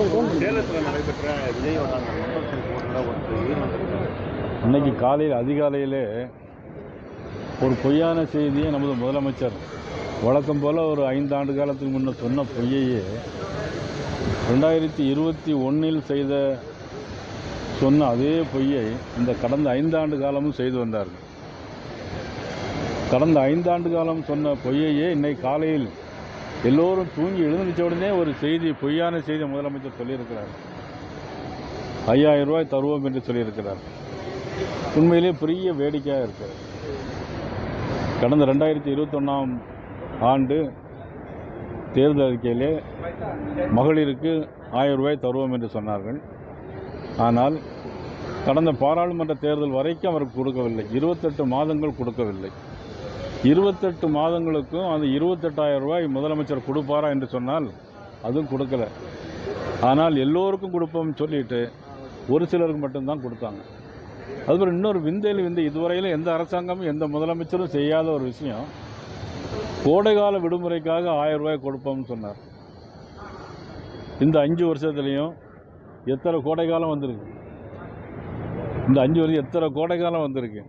சேலத்தில் நடைபெற்ற விஜயோட இன்னைக்கு காலையில் அதிகாலையிலே ஒரு பொய்யான செய்தியை நமது முதலமைச்சர் வழக்கம் போல் ஒரு ஐந்து ஆண்டு காலத்துக்கு முன்ன சொன்ன பொய்யையே ரெண்டாயிரத்தி இருபத்தி ஒன்றில் செய்த சொன்ன அதே பொய்யை இந்த கடந்த ஐந்தாண்டு காலமும் செய்து வந்தார்கள். கடந்த ஐந்தாண்டு காலம் சொன்ன பொய்யையே இன்னைக்கு காலையில் எல்லோரும் தூங்கி எழுந்திருச்ச உடனே ஒரு செய்தி பொய்யான செய்தி முதலமைச்சர் சொல்லியிருக்கிறார். ஐயாயிரம் ரூபாய் தருவோம் என்று சொல்லியிருக்கிறார். உண்மையிலே பெரிய வேடிக்கையாக இருக்கிறது கடந்த ரெண்டாயிரத்தி இருபத்தொன்னாம் ஆண்டு தேர்தல் அறிக்கையிலே மகளிருக்கு ஆயிரம் ரூபாய் தருவோம் என்று சொன்னார்கள். ஆனால் கடந்த பாராளுமன்ற தேர்தல் வரைக்கும் அவருக்கு கொடுக்கவில்லை. இருபத்தெட்டு மாதங்கள் கொடுக்கவில்லை. இருபத்தெட்டு மாதங்களுக்கும் அந்த இருபத்தெட்டாயிரம் ரூபாய் முதலமைச்சர் கொடுப்பாரா என்று சொன்னால் அதுவும் கொடுக்கல. ஆனால் எல்லோருக்கும் கொடுப்போம்னு சொல்லிட்டு ஒரு சிலருக்கு மட்டும்தான் கொடுத்தாங்க. அதுபோல் இன்னொரு விந்தையில் விந்தை இதுவரையிலும் எந்த அரசாங்கமும் எந்த முதலமைச்சரும் செய்யாத ஒரு விஷயம் கோடைகால விடுமுறைக்காக ஆயிரம் ரூபாய் கொடுப்போம்னு சொன்னார். இந்த அஞ்சு வருஷத்துலேயும் எத்தனை கோடைக்காலம் வந்திருக்கு? இந்த அஞ்சு வருஷம் எத்தனை கோடைக்காலம் வந்திருக்கு?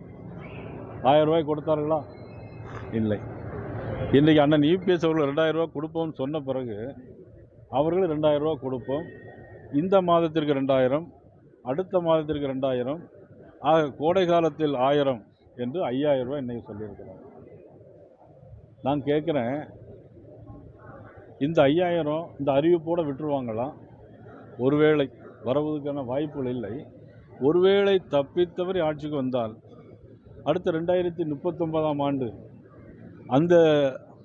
ஆயிரம் ரூபாய் கொடுத்தார்களா? இல்லை. இன்றைக்கி அண்ணன் யூபிஎஸ் அவர்கள் ரெண்டாயிரம் கொடுப்போம்னு சொன்ன பிறகு அவர்கள் ரெண்டாயிரம் கொடுப்போம். இந்த மாதத்திற்கு ரெண்டாயிரம் அடுத்த மாதத்திற்கு ரெண்டாயிரம் ஆக கோடை காலத்தில் ஆயிரம் என்று ஐயாயிரம் ரூபாய் இன்றைக்கி சொல்லியிருக்கிறார் நான் கேட்குறேன் இந்த ஐயாயிரம் இந்த அறிவிப்போடு விட்டுருவாங்களாம் ஒருவேளை வரவதற்கான வாய்ப்புகள் இல்லை. ஒருவேளை தப்பித்தவரை ஆட்சிக்கு வந்தால் அடுத்த ரெண்டாயிரத்தி முப்பத்தொன்பதாம் ஆண்டு அந்த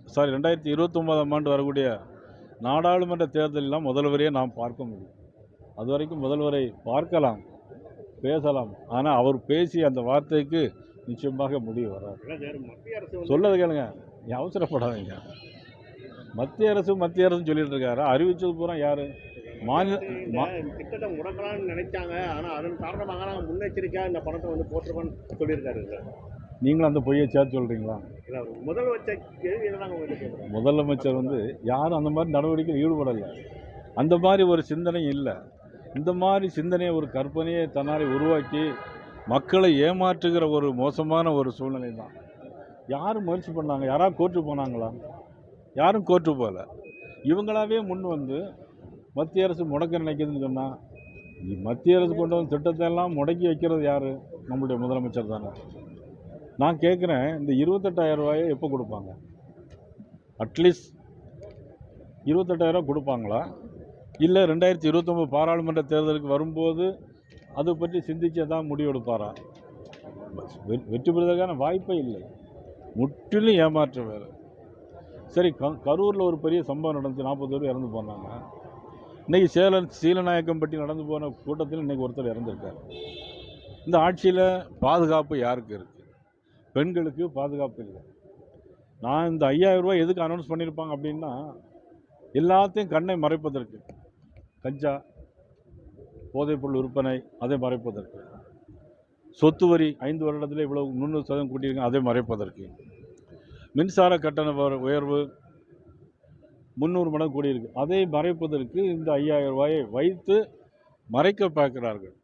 சாரி ரெண்டாயிரத்தி இருபத்தொம்போதாம் ஆண்டு வரக்கூடிய நாடாளுமன்ற தேர்தலெல்லாம் முதல்வரையே நாம் பார்க்க முடியும். அது வரைக்கும் முதல்வரை பார்க்கலாம் பேசலாம். ஆனால் அவர் பேசிய அந்த வார்த்தைக்கு நிச்சயமாக முடிவு வராது. சொல்லது கேளுங்க. அவசரப்படாதீங்க. மத்திய அரசு மத்திய அரசு சொல்லிட்டு இருக்காரு. அறிவிச்சது பூரா யாரு? மாநில திட்டத்தை முடக்கலாம்னு நினைச்சாங்க. ஆனா அதன் காரணமாக இந்த பணத்தை வந்து போட்டுருவோம்னு சொல்லியிருக்காரு. நீங்களும் அந்த பொய்யை சேர்த்து சொல்றீங்களா? முதலமைச்சர் வந்து யாரும் அந்த மாதிரி நடவடிக்கையில் ஈடுபடலை. அந்த மாதிரி ஒரு சிந்தனை இல்லை. இந்த மாதிரி சிந்தனையை ஒரு கற்பனையை தன்னாலே உருவாக்கி மக்களை ஏமாற்றுகிற ஒரு மோசமான ஒரு சூழ்நிலை தான். யாரும் முயற்சி பண்ணாங்க. யாராவது கோர்ட்டு போனாங்களா? யாரும் கோர்ட்டு போகல. இவங்களாவே முன் வந்து மத்திய அரசு முடக்க நினைக்கிதுன்னு சொன்னால் மத்திய அரசு கொண்டு வந்த திட்டத்தை எல்லாம் முடக்கி வைக்கிறது யார்? நம்மளுடைய முதலமைச்சர் தானே. நான் கேட்குறேன் இந்த இருபத்தெட்டாயிரம் ரூபாயை எப்போ கொடுப்பாங்க? அட்லீஸ்ட் இருபத்தெட்டாயிரம் கொடுப்பாங்களா? இல்லை ரெண்டாயிரத்தி இருபத்தொம்போது பாராளுமன்ற தேர்தலுக்கு வரும்போது அதை பற்றி சிந்திச்சே தான் முடிவெடுப்பாரா? வெ- வெற்றி பெறுவதற்கான வாய்ப்பே இல்லை. முற்றிலும் ஏமாற்ற வேறு சரி க கரூரில் ஒரு பெரிய சம்பவம் நடந்துச்சு நாற்பது பேர் இறந்து போனாங்க. இன்றைக்கி சேலம் சீலநாயக்கம்பட்டி நடந்து போன கூட்டத்தில் இன்றைக்கி ஒருத்தர் இறந்துருக்கார். இந்த ஆட்சியில் பாதுகாப்பு யாருக்கு இருக்குது பெண்களுக்கு பாதுகாப்பு இல்லை. நான் இந்த ஐயாயிரம் ரூபாய் எதுக்கு அனௌன்ஸ் பண்ணியிருப்பாங்க அப்படின்னா எல்லாத்தையும் கண்ணை மறைப்பதற்கு. கஞ்சா போதைப்பொருள் விற்பனை அதை மறைப்பதற்கு. சொத்து வரி ஐந்து வருடத்தில் இவ்வளோ முந்நூறு சதவீதம் கூட்டியிருக்காங்க அதை மறைப்பதற்கு. மின்சார கட்டண உயர்வு முந்நூறு மடங்கு கூடியிருக்கு. அதை மறைப்பதற்கு இந்த ஐயாயிரம் ரூபாயை வைத்து மறைக்க பார்க்கிறார்கள்.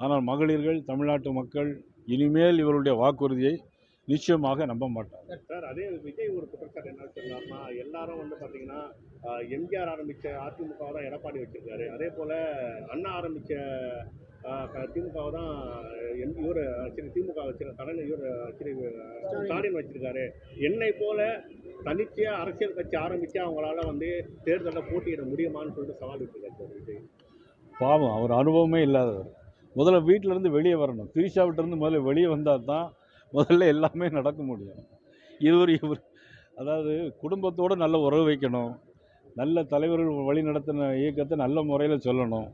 ஆனால் மகளிர்கள் தமிழ்நாட்டு மக்கள் இனிமேல் இவருடைய வாக்குறுதியை நிச்சயமாக நம்ப மாட்டார்கள் சார் அதே விஜய் ஒரு குற்றச்சாட்டு என்ன சொன்னார்னா எல்லாரும் வந்து பாத்தீங்கன்னா ஆஹ், எம்ஜிஆர் ஆரம்பிச்ச அதிமுக தான் எடப்பாடி வச்சிருக்காரு. அதே போல அண்ணா ஆரம்பிச்ச ஆஹ், க- திமுக தான் எம் இவர் சரி திமுக வச்சிருக்க கலைஞர் இவர் சரி ஸ்டாலின் வச்சிருக்காரு. என்னை போல தனிச்சையா அரசியல் கட்சி ஆரம்பிச்சு அவங்களால வந்து தேர்தலில் போட்டியிட முடியுமான்னு சொல்லிட்டு சவால் விட்டுருக்காரு பாவம் அவர் அனுபவமே இல்லாதவர். முதல்ல வீட்டில இருந்து வெளியே வரணும். திரிஷா விட்டு இருந்து முதல்ல வெளியே வந்தால் தான் முதல்ல எல்லாமே நடக்க முடியும். இவர் இவர் அதாவது குடும்பத்தோடு நல்ல உறவு வைக்கணும். நல்ல தலைவர்கள் வழி நடத்தின இயக்கத்தை நல்ல முறையில் சொல்லணும்.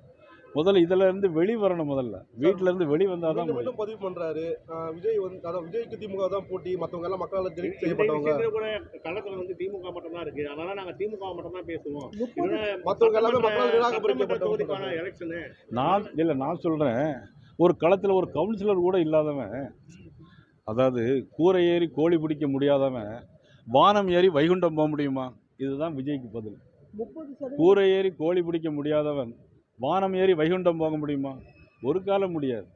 முதல்ல இதில் இருந்து வெளி வரணும் முதல்ல. வீட்டில இருந்து வெளி வந்தால் தான் மீண்டும் பதிவு பண்றாரு. ஆஹ் விஜய் வந்து அதான் விஜய்க்கு திமுக தான் போட்டி. மத்தவங்க எல்லாம் மக்களால் இந்த செய்யப்பட்டவங்க. கூட களத்துல வந்து திமுக மட்டும் தான் இருக்கு. அதனால நாங்க திமுக மட்டும் தான் பேசுவோம் மத்தவங்க எல்லாமே மக்களால் எலெக்ஷனு நான் இல்லை நான் சொல்கிறேன் ஒரு களத்தில் ஒரு கவுன்சிலர் கூட இல்லாதவன் அதாவது கூரை ஏறி கோழி பிடிக்க முடியாதவன் வானம் ஏறி வைகுண்டம் போக முடியுமா? இதுதான் விஜய்க்கு பதில். கூரை ஏறி கோழி பிடிக்க முடியாதவன் வானம் ஏறி வைகுண்டம் போக முடியுமா? ஒரு காலம் முடியாது.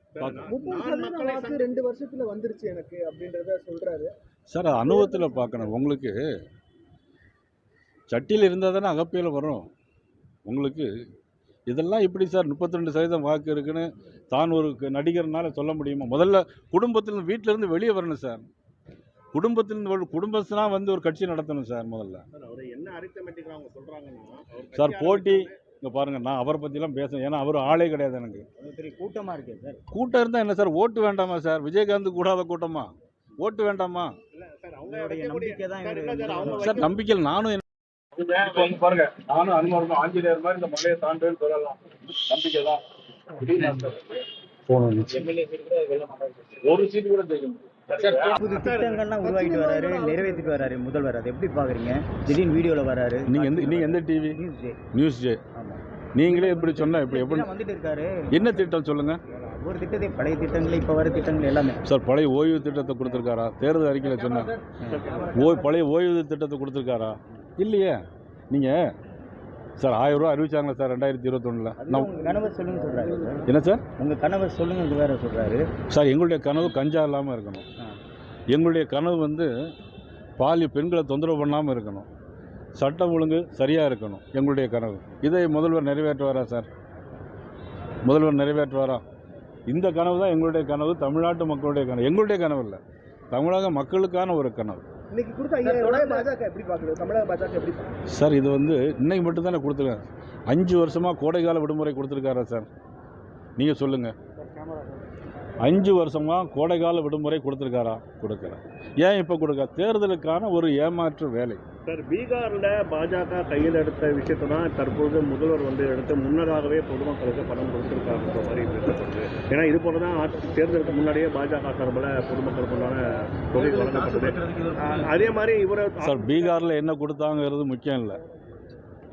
ரெண்டு வருஷத்துல வந்துருச்சு எனக்கு அப்படின்றத சொல்றாரு. சார் அது அனுபவத்தில் பார்க்கணும். உங்களுக்கு சட்டியில் இருந்தால் தானே அகப்பையில் வரும் உங்களுக்கு இதெல்லாம் இப்படி சார் முப்பத்தி ரெண்டு சதவீதம் வாக்கு இருக்குன்னு தான் ஒரு நடிகர்னால சொல்ல முடியுமா? முதல்ல குடும்பத்திலிருந்து வீட்டிலேருந்து வெளியே வரணும் சார். குடும்பத்திலிருந்து ஒரு குடும்பத்தினா வந்து ஒரு கட்சி நடத்தணும் சார் முதல்ல. சார், போட்டி இங்கே பாருங்கள் நான் அவரை பற்றிலாம் பேசுகிறேன் ஏன்னா அவர் ஆளே கிடையாது எனக்கு. பெரிய கூட்டமா இருக்கு சார். கூட்டம் இருந்தால் என்ன சார் ஓட்டு வேண்டாமா சார்? விஜயகாந்த் கூடாத கூட்டமா? ஓட்டு வேண்டாமா? இல்ல, சார், நம்பிக்கை நம்பிக்கையில் நானும் இப்போ வந்து பாருங்க நானும் அனுமானம் ஆஞ்சநேயர் மாதிரி இந்த மலையை தாண்டுன்னு சொல்லலாம். நம்பிக்கை தான் ஒரு சீட்டு கூட ஜெயிக்க புது திட்டங்கள்லாம் உருவாக்கிட்டு வராரு நிறைவேற்றிட்டு வராரு முதல்வர். அதை எப்படி பாக்குறீங்க? திடீர்னு வீடியோல வராரு. நீங்க எந்த நீங்க எந்த டிவி நியூஸ் ஜே நீங்களே இப்படி சொன்னா இப்படி எப்படி வந்துட்டு இருக்காரு. என்ன திட்டம் சொல்லுங்க? ஒரு திட்டத்தை பழைய திட்டங்கள் இப்ப வர திட்டங்கள் எல்லாமே. சார் பழைய ஓய்வு திட்டத்தை கொடுத்துருக்காரா? தேர்தல் அறிக்கையில் சொன்ன ஓய் பழைய ஓய்வு திட்டத்தை கொடுத்துருக்காரா? இல்லையே. நீங்கள் சார் ஆயிரம் ரூபா அறிவிச்சாங்களா சார் ரெண்டாயிரத்தி இருபத்தொன்னில். நான் கணவர் சொல்லுங்க சொல்றாரு. சார். என்ன சார்? உங்க கணவர் சொல்லுங்க வேற சொல்றாரு. சார் எங்களுடைய கனவு கஞ்சா இல்லாமல் இருக்கணும். எங்களுடைய கனவு வந்து பாலிய பெண்களை தொந்தரவு பண்ணாமல் இருக்கணும். சட்டம் ஒழுங்கு சரியாக இருக்கணும் எங்களுடைய கனவு. இதை முதல்வர் நிறைவேற்றுவாரா சார்? முதல்வர் நிறைவேற்றுவாரா? இந்த கனவு தான் எங்களுடைய கனவு தமிழ்நாட்டு மக்களுடைய கனவு. எங்களுடைய கனவு இல்லை தமிழக மக்களுக்கான ஒரு கனவு. இன்னைக்கு கொடுத்த ஐயாயிரம் ரூபாய் பாஜக எப்படி பாக்குறது தமிழக பாஜக எப்படி? சார் இது வந்து இன்னைக்கு மட்டும் தானே கொடுத்துருக்காங்க அஞ்சு வருஷமாக கோடைக்கால விடுமுறை கொடுத்துருக்காரா சார்? நீங்கள் சொல்லுங்கள் அஞ்சு வருஷமாக கோடைக்கால விடுமுறை கொடுத்துருக்காரா? கொடுக்கல. ஏன் இப்போ கொடுக்க தேர்தலுக்கான ஒரு ஏமாற்று வேலை. சார் பீகார்ல பாஜக கையில் எடுத்த விஷயத்தை தான் தற்பொழுது முதல்வர் வந்து எடுத்து முன்னதாகவே பொதுமக்களுக்கு பணம் கொடுத்திருக்காருன்ற மாதிரி பேசப்படுது ஏன்னா இது போல தான் ஆட்சி தேர்தலுக்கு முன்னாடியே பாஜக சார்பில் பொதுமக்களுக்கு உண்டான தொகை வழங்கப்பட்டது. அதே மாதிரி இவரை சார் பீகாரில் என்ன கொடுத்தாங்கிறது முக்கியம் இல்லை.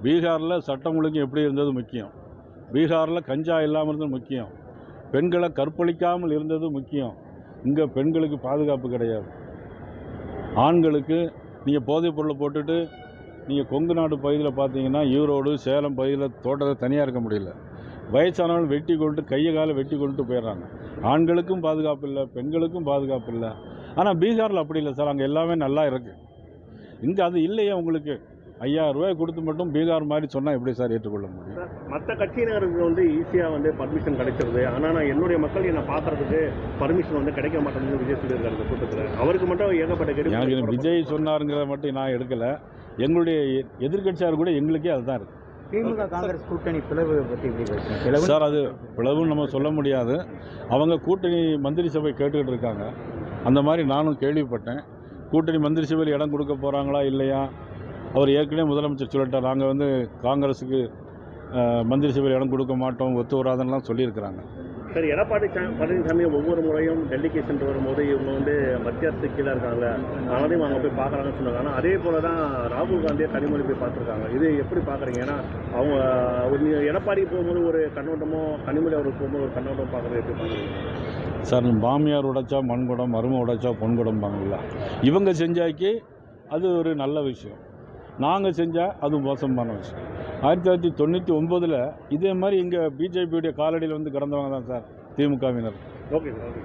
பீகாரில் சட்டம் ஒழுங்கு எப்படி இருந்தது முக்கியம். பீகாரில் கஞ்சா இல்லாமல் இருந்தது முக்கியம். பெண்களை கற்பழிக்காமல் இருந்தது முக்கியம். இங்கே பெண்களுக்கு பாதுகாப்பு கிடையாது. ஆண்களுக்கு நீங்கள் போதைப் பொருளை போட்டுட்டு நீங்கள் கொங்கு நாடு பகுதியில் பார்த்தீங்கன்னா ஈரோடு சேலம் பகுதியில் தோட்டத்தை தனியாக இருக்க முடியல. வயசானவங்க வெட்டி கொண்டு கையை காலை வெட்டி கொண்டு போயிடுறாங்க. ஆண்களுக்கும் பாதுகாப்பு இல்லை பெண்களுக்கும் பாதுகாப்பு இல்லை. ஆனால் பீகாரில் அப்படி இல்லை சார். அங்கே எல்லாமே நல்லா இருக்குது இங்கே அது இல்லையே உங்களுக்கு. ஐயாயிரம் ரூபாய் கொடுத்து மட்டும் பீகார் மாதிரி சொன்னால் எப்படி சார் ஏற்றுக்கொள்ள முடியும்? மற்ற கட்சியினருக்கு வந்து ஈஸியாக வந்து பர்மிஷன் கிடைச்சிருது. ஆனால் நான் என்னுடைய மக்கள் என்னை பார்க்கறதுக்கு பர்மிஷன் வந்து கிடைக்க மாட்டேங்குது விஜய் சொல்லியிருக்காரு இந்த கூட்டத்தில். அவருக்கு மட்டும் ஏகப்பட்ட கேள்வி விஜய் சொன்னாருங்கிறத மட்டும் நான் எடுக்கலை. எங்களுடைய எதிர்கட்சியார் கூட எங்களுக்கே அதுதான் இருக்குது திமுக காங்கிரஸ் கூட்டணி பிளவு பிளவு சார் அது பிளவுன்னு நம்ம சொல்ல முடியாது. அவங்க கூட்டணி மந்திரி சபை கேட்டுக்கிட்டு இருக்காங்க. அந்த மாதிரி நானும் கேள்விப்பட்டேன். கூட்டணி மந்திரி சபையில் இடம் கொடுக்க போகிறாங்களா இல்லையா? அவர் ஏற்கனவே முதலமைச்சர் சொல்லிட்டார். நாங்கள் வந்து காங்கிரஸுக்கு மந்திரி சபையில் இடம் கொடுக்க மாட்டோம் ஒத்து வராதுன்னெலாம் சொல்லியிருக்கிறாங்க. சரி எடப்பாடி பழனிசாமி ஒவ்வொரு முறையும் டெல்லிக்கு சென்று வரும்போது இவங்க வந்து மத்திய அரசு கீழே இருக்காங்க அதனாலையும் அவங்க போய் பார்க்குறாங்கன்னு சொன்னாங்க. ஆனால் அதே போல தான் ராகுல் காந்தியை கனிமொழி போய் பார்த்துருக்காங்க. இது எப்படி பார்க்குறீங்க? ஏன்னா அவங்க ஒரு எடப்பாடி போகும்போது ஒரு கண்ணோட்டமோ கனிமொழி அவருக்கு போகும்போது ஒரு கண்ணோட்டம் பார்க்குறது எப்படி பார்க்குறீங்க? சார் மாமியார் உடைச்சா மண்குடம் மரும உடைச்சா பொன்குடம்பாங்கல்ல. இவங்க செஞ்சாக்கி அது ஒரு நல்ல விஷயம். நாங்கள் செஞ்சால் அது மோசமான விஷயம். ஆயிரத்தி தொள்ளாயிரத்தி தொண்ணூற்றி ஒம்போதில் இதே மாதிரி இங்கே பிஜேபியுடைய காலடியில் வந்து கிடந்தவங்க தான் சார் திமுகவினர். Okay sir okay.